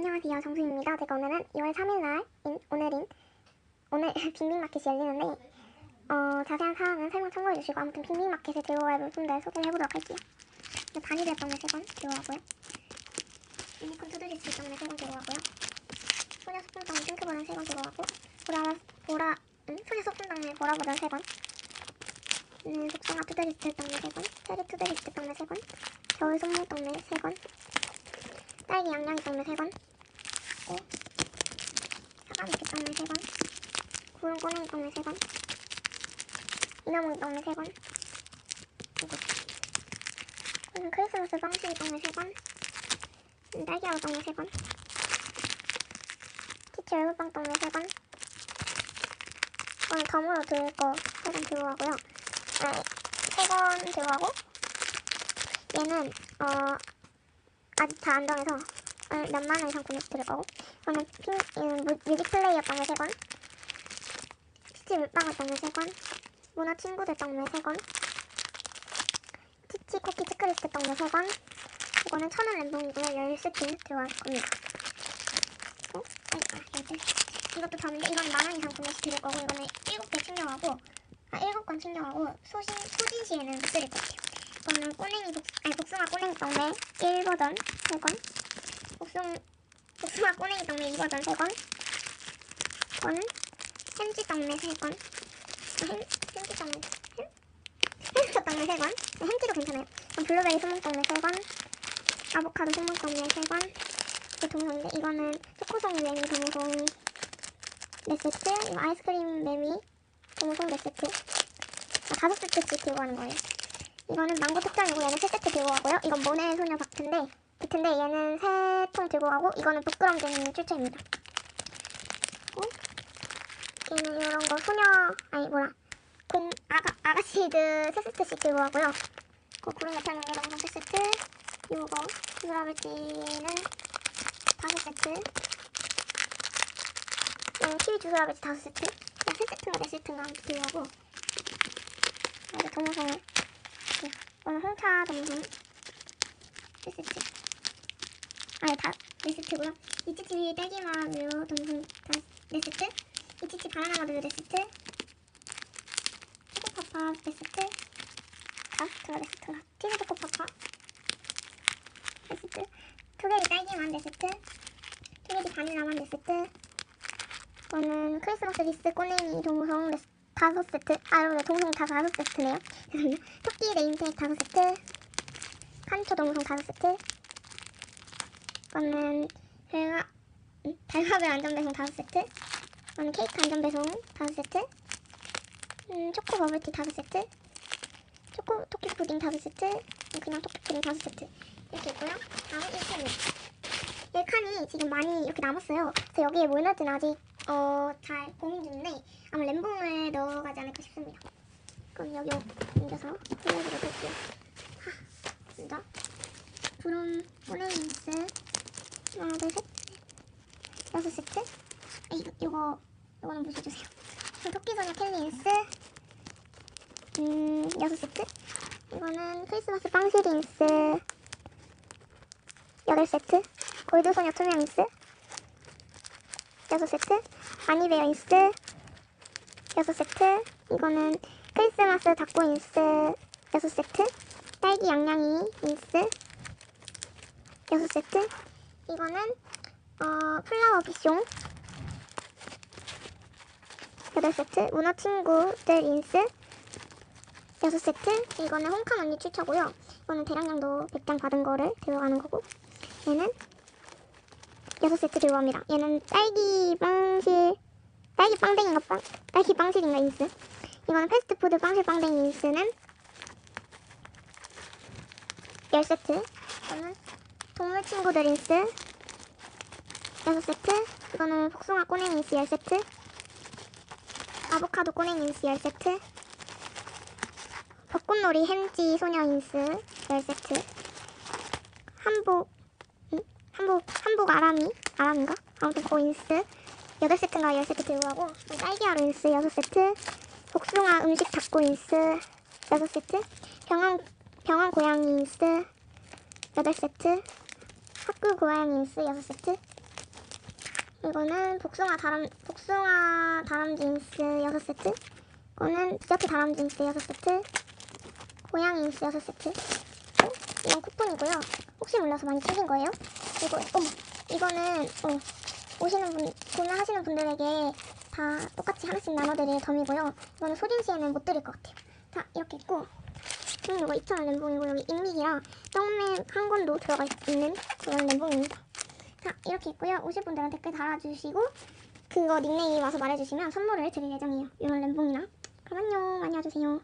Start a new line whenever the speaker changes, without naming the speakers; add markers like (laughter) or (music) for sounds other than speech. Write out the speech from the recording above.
안녕하세요 정수입니다. 제가 오늘은 2월 3일날 오늘인 오늘 (laughs) 빅빅마켓이 열리는데 어, 자세한 사항은 설명 참고해 주시고 아무튼 빅빅마켓에 들어갈 물품들 소개를 해보도록 할게요. 네, 바니들 빵을 3건 들어가고요. 유니콘 투드리스 빵을 3건 들어가고요. 소녀 소품빵 핑크 버전 3건 들어가고 보라 보라 음? 소녀 소품빵의 보라 버전 3건 음, 복숭아 투드리스 빵을 3건 체리 투드리스 빵을 3건 겨울 손목 떡메 3건 딸기 양양이 떡메 3건 이렇게 떡메 3건 구운 꼬맹이 떡메 3건 이나무이 3건 그리고 음, 크리스마스 떡메 3건 음, 딸기하고 떡메 3건 티치 얼굴빵 떡메 3건 오늘 덤으로 들을 거 3건 들어가고요 네, 3건 들어가고 얘는 어 아직 다 안 정해서 어, 몇만 원 이상 구매해서 들을 거고. 그러면 핑, 뮤- 뮤직 플레이어 빵을 3건 티치 물빵을 빵을 3건 문어 친구들 떡메 3건 티치 쿠키 체크리스트 떡메 3건 이거는 천원 램봉이고요 10세트 들어갈 겁니다. 어? 아. 이것도 다른데 이건 만원 이상 구매시 들을 거고 이거는 7개 챙겨가고 아 7건 챙겨가고 소신, 소진 시에는 못 드릴 것 같아요. 이거는 꼬냉이 복, 아니 복숭아 꼬냉이 떡메 1버전 3건 복숭, 복숭아 꼬냉이 떡메 2버전 3건? 이거는 햄찌 떡메 3건? 아, 햄, 햄찌 떡메 햄? 햄스터 떡메 3건 햄찌도 괜찮아요. 블루베리 소문 떡메 3건? 아보카도 소문 떡메 3건? 이게 동성인데 이거는 초코송이 메미 동성 4세트 이거 아이스크림 메미 동성 4세트. 아, 5세트씩 들고 가는 거예요. 이거는 망고 특전이고 얘는 3세트 들고 가고요. 이건 모네 소녀 바트인데 비트인데 얘는 3통 들고 가고 이거는 부끄럼쟁이 출처입니다. 그리고 얘는 이런 거 소녀 아니 뭐라. 곰 아가 아가씨드 3세트씩 들고 가고요. 그 구름 같은 게 동성 3세트. 요거 주스라벨지는 5세트. 음, 키위 주스라벨지 5세트. 그냥 3세트인가 4세트인가 들고 가고. 이제 동성을 오늘 홍차 동성 1세트 아니 다 4세트고요 이치치 딸기맛 동성 다 4세트? 이치치 바나나 마드 4세트? 초코파파 4세트? 아 그거 4세트인가. 티비 초코파파 4세트? 투게리 딸기맛 4세트? 투게리 바닐라맛 4세트? 이거는 크리스마스 리스 꼬냉이 동성 5세트? 아 여러분 동성 다 5세트네요. 토끼 네임팩 5세트? 칸초 동성 5세트? 이 거는 음, 달걀 안전배송 5세트? 이거는 케이크 안전배송 5세트? 음, 초코 버블티 5세트? 초코 토끼 푸딩 5세트? 그냥 토끼 푸딩 5세트. 이렇게 있고요. 다음 1칸이. 1칸이 지금 많이 이렇게 남았어요. 그래서 여기에 뭘 넣을지는 아직 어, 잘 고민 중인데 아마 램봉을 넣어가지 않을까 싶습니다. 그럼 여기 옮겨서 보여드리도록 할게요. 하, 진짜? 브롬 꼬네이스 하나 둘셋. 여섯 세트? 아, 이거, 이거 이거는 무시해주세요. 그리고 토끼소녀 캘리인스. 음 여섯 세트? 이거는 크리스마스 빵시리인스. 여덟 세트? 골드소녀 투명인스. 여섯 세트? 아니베어 인스. 여섯 세트? 이거는 크리스마스 닭고 인스. 여섯 세트? 딸기 양양이 인스. 여섯 세트 이거는 어, 플라워 비숑. 여덟 세트. 문어 친구들 인스. 여섯 세트. 이거는 홍카 언니 출처고요. 이거는 대량량도 100장 받은 거를 들어가는 거고 얘는 여섯 세트 들어갑니다. 얘는 딸기 빵실 딸기 빵댕인가 빵? 딸기 빵실인가 인스? 이거는 패스트푸드 빵실 빵댕이 인스는 10세트. 이거는 동물 친구들 인스 6세트. 이거는 복숭아 꼬냉이 인스 10세트. 아보카도 꼬냉이 인스 10세트. 벚꽃놀이 햄찌 소녀 인스 10세트. 한복 응? 한복 한복 아람이 아람인가? 아무튼 고 인스. 8세트인가 10세트 들고 가고 딸기하루 인스 6세트. 복숭아 음식 닭고 인스 6세트. 병원 병원 고양이 인스 8세트 학교 고양이 인스 6세트 이거는 복숭아 다람 복숭아 다람쥐 인스 6세트. 이거는 디저트 다람쥐 인스 6세트. 고양이 인스 6세트. 어? 이건 쿠폰이고요. 혹시 몰라서 많이 챙긴 거예요. 그리고 어머 이거는 어, 오시는 분 구매하시는 분들에게 다 똑같이 하나씩 나눠드릴 덤이고요. 이거는 소진 씨에는 못 드릴 것 같아요. 자 이렇게 있고 음, 이거 2,000원 램봉이고 여기 인믹이랑 떡맥 한 권도 들어가 있는 그런 램봉입니다. 자 이렇게 있고요. 오실 분들은 댓글 달아주시고 그거 닉네임 와서 말해주시면 선물을 드릴 예정이에요. 이런 램봉이랑 그럼 안녕 많이 와주세요.